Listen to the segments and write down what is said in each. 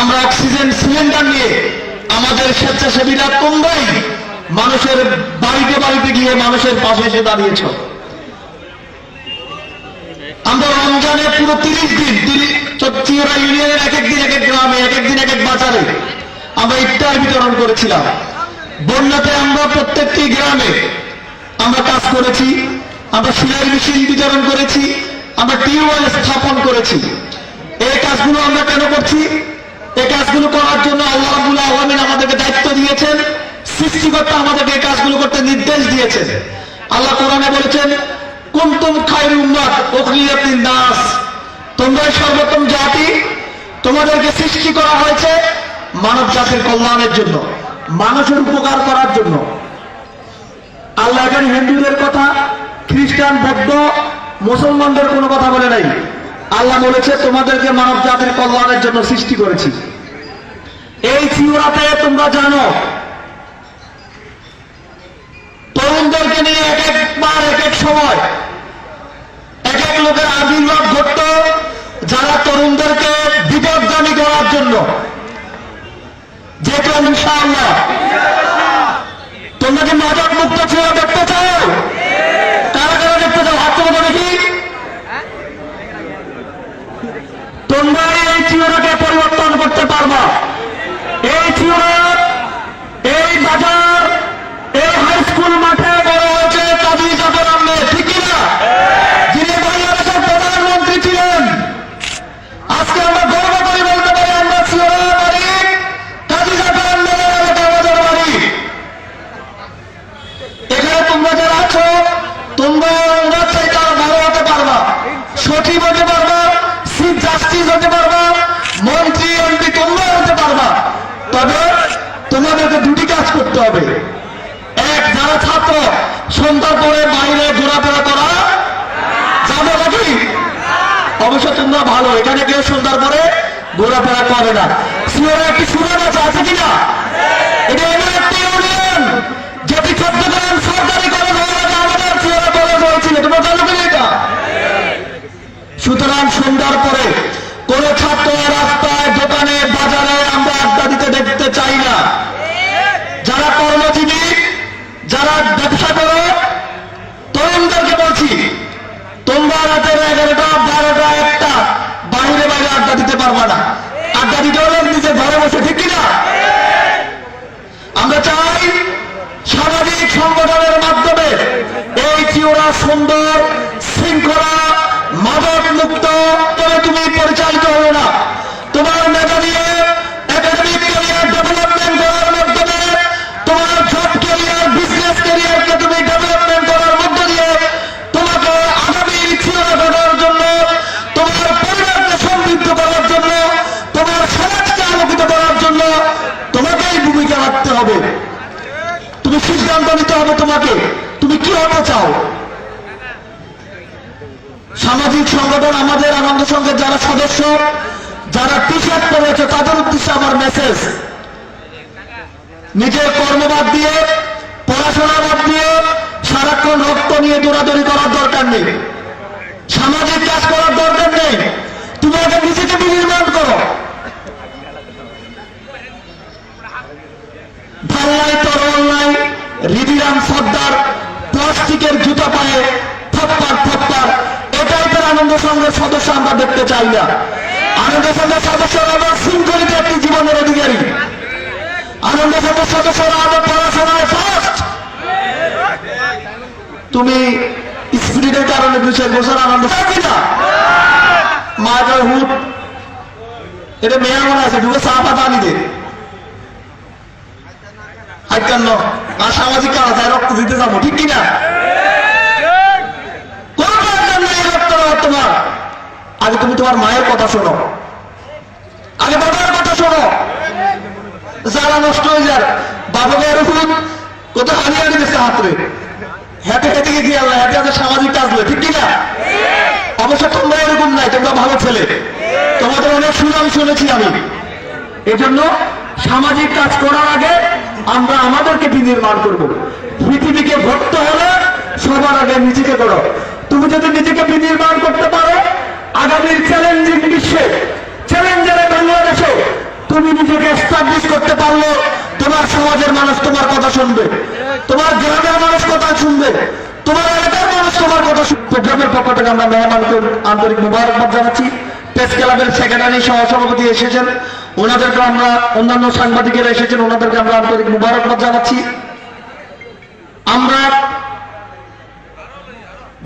আমরা oxygen cylinder নিয়ে আমাদের স্বেচ্ছাসেবীরা তোমরাই মানুষের বাড়িতে বাড়িতে গিয়ে মানুষের পাশে এসে দাঁড়িয়েছ। আমরা রমজানে পুরো তিরিশ দিন চিরা ইউনিয়নের এক এক দিন, এক এক গ্রামে, এক এক দিন, এক এক বাজারে আমরা ইফতার বিতরণ করেছিলাম। বন্যাতে আমরা প্রত্যেকটি গ্রামে আমরা কাজ করেছি, আমরা সিলাই মেশিন বিতরণ করেছি আমরা টিউবওয়েল স্থাপন করেছি। এই কাজগুলো আমরা কেন করছি? এই কাজগুলো করার জন্য আল্লাহ রাবুল আলমিন আমাদেরকে দায়িত্ব দিয়েছেন। সৃষ্টিকর্তা আমাদেরকে এই কাজগুলো করতে নির্দেশ দিয়েছেন। আল্লাহ কোরআনে বলেছেন, কুন্তুম খায়রু উম্মাত উখরিয়াতিন নাস তোমরাই সর্বোত্তম জাতি। তোমাদেরকে সৃষ্টি করা হয়েছে মানব জাতির কল্যাণের জন্য, মানুষের উপকার করার জন্য। আল্লাহ এখানে হিন্দুদের কথা, খ্রিস্টান, বৌদ্ধ মুসলমানদের কোনো কথা বলে নাই। আল্লাহ বলেছে, তোমাদেরকে মানব জাতির কল্যাণের জন্য সৃষ্টি করেছি। এই চিউরাতে তোমরা জানো, তরুণদেরকে নিয়ে এক একবার এক এক সময় এক এক লোকের আবির্ভাব ঘটত যারা তরুণদেরকে বিপদগামী করার জন্য। যেহেতু ইনশাআল্লাহ। তোমরা কি মাদক মুক্ত ছিল দেখতে চাও কারা কারা দেখতে চাও হাত তুলে দেখি তোমরা এই চিওরাকে পরিবর্তন করতে পারবা এই চিওরা এই বাজার এই হাই স্কুল মাঠে বড় হয়েছে কাজী জাফর আহমেদ ঠিক কিনা যিনি বাংলাদেশের প্রধানমন্ত্রী ছিলেন আজকে আমরা গর্ব করে বলতে পারি আমরা চিওরা বাড়ি কাজী জাফর আহমেদের এটা আমাদের বাড়ি এখানে তোমরা যারা আছো, তোমরা আমরা চাইতে আরও ভালো হতে পারবা, সঠিক হতে পারবা চিফ জাস্টিস হতে পারবা, মন্ত্রী, এমপি, তোমরা হতে পারবা। তবে তোমাদেরকে দুটি কাজ করতে হবে। এক, যারা ছাত্র সন্ধ্যার পরে বাইরে ঘোরাফেরা করা যাবে নাকি? অবশ্য তোমরা ভালো, এখানে কেউ সন্ধ্যার পরে ঘোরাফেরা করে না। সিওর একটি আছে আছে কিনা? এটা সুতরাং সন্ধ্যার পরে সামাজিক সংগঠন আমাদের আনন্দ সংঘের যারা সদস্য, যারা টি শার্ট পরেছে, তাদের উদ্দেশ্যে আমার মেসেজ নিজের কর্মবাদ দিয়ে, পড়াশোনা বাদ দিয়ে, সারাক্ষণ রক্ত নিয়ে দৌড়াদৌড়ি করার দরকার নেই। সামাজিক কাজ করার দরকার নেই। তুমি আগে নিজেকে বিনির্মাণ করো। ভাল্লাই তরল নাই রিদিরাম সর্দার, প্লাস্টিকের জুতা পায়ে আনন্দ সংঘের সদস্য আমরা দেখতে চাই না। আনন্দ সংঘের সদস্যরা আবার শৃঙ্খলিত একটি জীবনের অধিকারী। আনন্দ সংঘের সদস্যরা আবার পড়াশোনায় ফার্স্ট তুমি স্পিরিটের কারণে দু চার বছর আনন্দ থাকবি না। মায়ের হুট এটা মেয়ের মনে আছে, ঢুকে চা পাতা আনি দে। আইকান্ন আর সামাজিক কাজ আছে রক্ত দিতে যাব, ঠিক কোন দরকার নাই রক্ত দেওয়ার তোমার আগে তুমি তোমার মায়ের কথা শোনো। আগে বাবার কথা শোনো। যারা নষ্ট হয়ে যার বাবা মেয়ের হুদ কত হারিয়ে হারিয়ে দিচ্ছে হাতরে। হেঁটে হেঁটে গিয়ে আল্লাহ, হেঁটে হাতে সামাজিক কাজ নয় ঠিক কিনা অবশ্য তোমরা এরকম নাই, তোমরা ভালো ছেলে। তোমাদের অনেক সুনাম শুনেছি আমি। এজন্য সামাজিক কাজ করার আগে আমরা আমাদেরকে বিনির্মাণ করব। পৃথিবীকে ভক্ত হলে সবার আগে নিজেকে করো তুমি যদি নিজেকে বিনির্মাণ করতে পারো আগামীর চ্যালেঞ্জিং বিশ্বে চ্যালেঞ্জারে বাংলাদেশে তুমি নিজেকে এস্টাবলিশ করতে পারলে, তোমার সমাজের মানুষ তোমার কথা শুনবে, তোমার গ্রামের মানুষ কথা শুনবে, তোমার এলাকার মানুষ তোমার কথা প্রোগ্রামের পক্ষ থেকে আমরা মেহমানকে আন্তরিক মুবারকবাদ জানাচ্ছি। প্রেস ক্লাবের সেক্রেটারি সহসভাপতি এসেছেন, ওনাদেরকে আমরা অন্যান্য সাংবাদিকেরা এসেছেন, ওনাদেরকে আমরা আন্তরিক মুবারকবাদ জানাচ্ছি। আমরা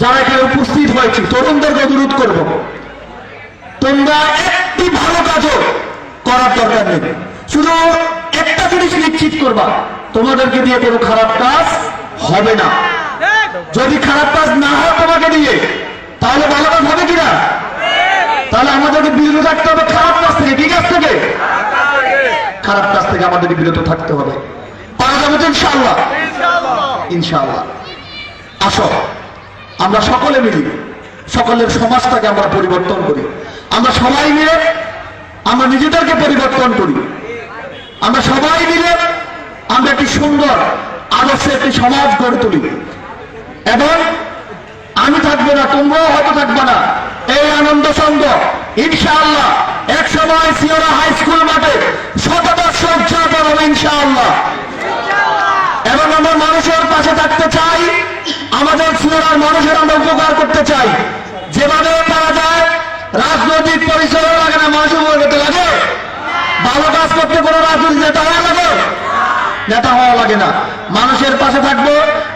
যারা এখানে উপস্থিত হয়েছি, তরুণদেরকে অনুরোধ করব তোমরা একটি ভালো কাজও করার দরকার নেই। শুধু একটা জিনিস নিশ্চিত করবা, তোমাদেরকে দিয়ে কোনো খারাপ কাজ হবে না। যদি খারাপ কাজ না হয় তোমাকে দিয়ে, তাহলে ভালো কাজ হবে কিনা? তাহলে আমাদেরকে বিরত থাকতে হবে খারাপ কাজ থেকে, কি কাজ থেকে? খারাপ কাজ থেকে আমাদেরকে বিরত থাকতে হবে। পারা যাবে তো ইনশাআল্লাহ। ইনশাআল্লাহ। আসো, আমরা সকলে মিলি, সকলের সমাজটাকে আমরা পরিবর্তন করি। আমরা সবাই মিলে আমরা নিজেদেরকে পরিবর্তন করি। আমরা সবাই মিলে আমরা একটি সুন্দর, আদর্শ একটি সমাজ গড়ে তুলি। এবং আমি থাকব না, তোমরাও হয়তো থাকবে না। এই আনন্দ সঙ্গ, ইনশাআল্লাহ এক সময় সিওরা হাই স্কুল মাঠে শতবর্ষ উদযাপন হবে ইনশাআল্লাহ। এবং আমরা মানুষের পাশে থাকতে চাই, আমাদের সিওরার মানুষের আমরা উপকার করতে চাই। যেভাবে পারা যায় রাজনৈতিক পরিচয় লাগে না, মানুষের করতে লাগে। ভালো কাজ করতে কোনো রাজনৈতিক নেতা হওয়া লাগে? নেতা হওয়া লাগে না। মানুষের পাশে থাকব,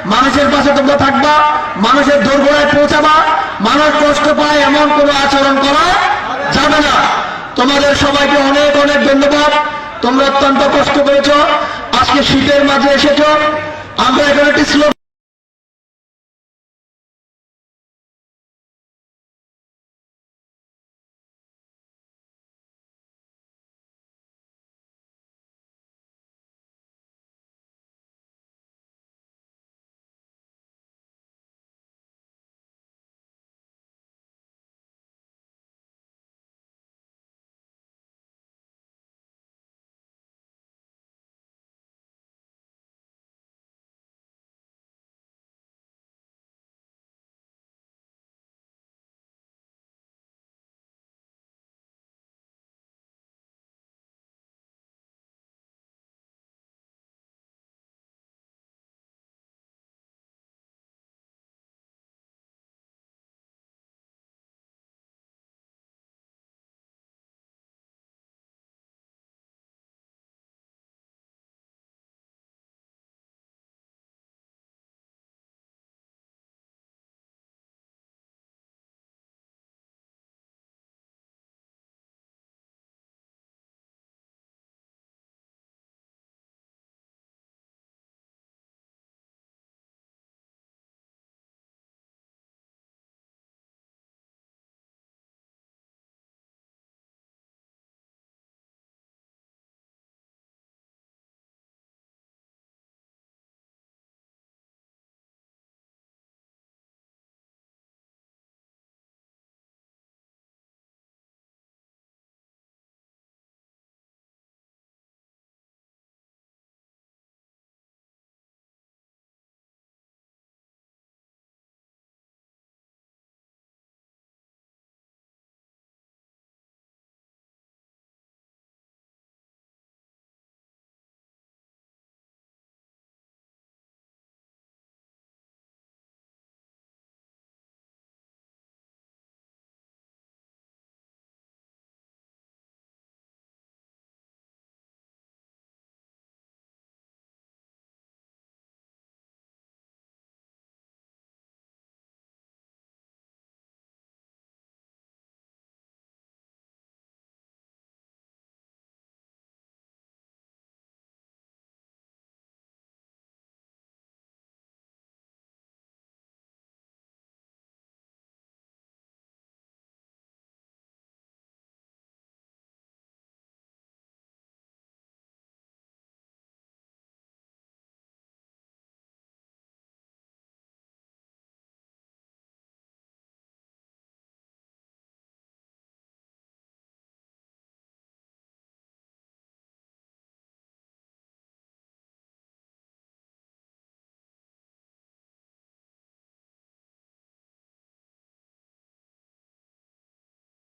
মানুষের পাশে তোমরা থাকবা, মানুষের দোরগোড়ায় পৌঁছাবা, মানুষ কষ্ট পায় এমন কোনো আচরণ করা যাবে না। তোমাদের সবাইকে অনেক অনেক ধন্যবাদ। তোমরা অত্যন্ত কষ্ট করেছ আজকে শীতের মাঝে এসেছ।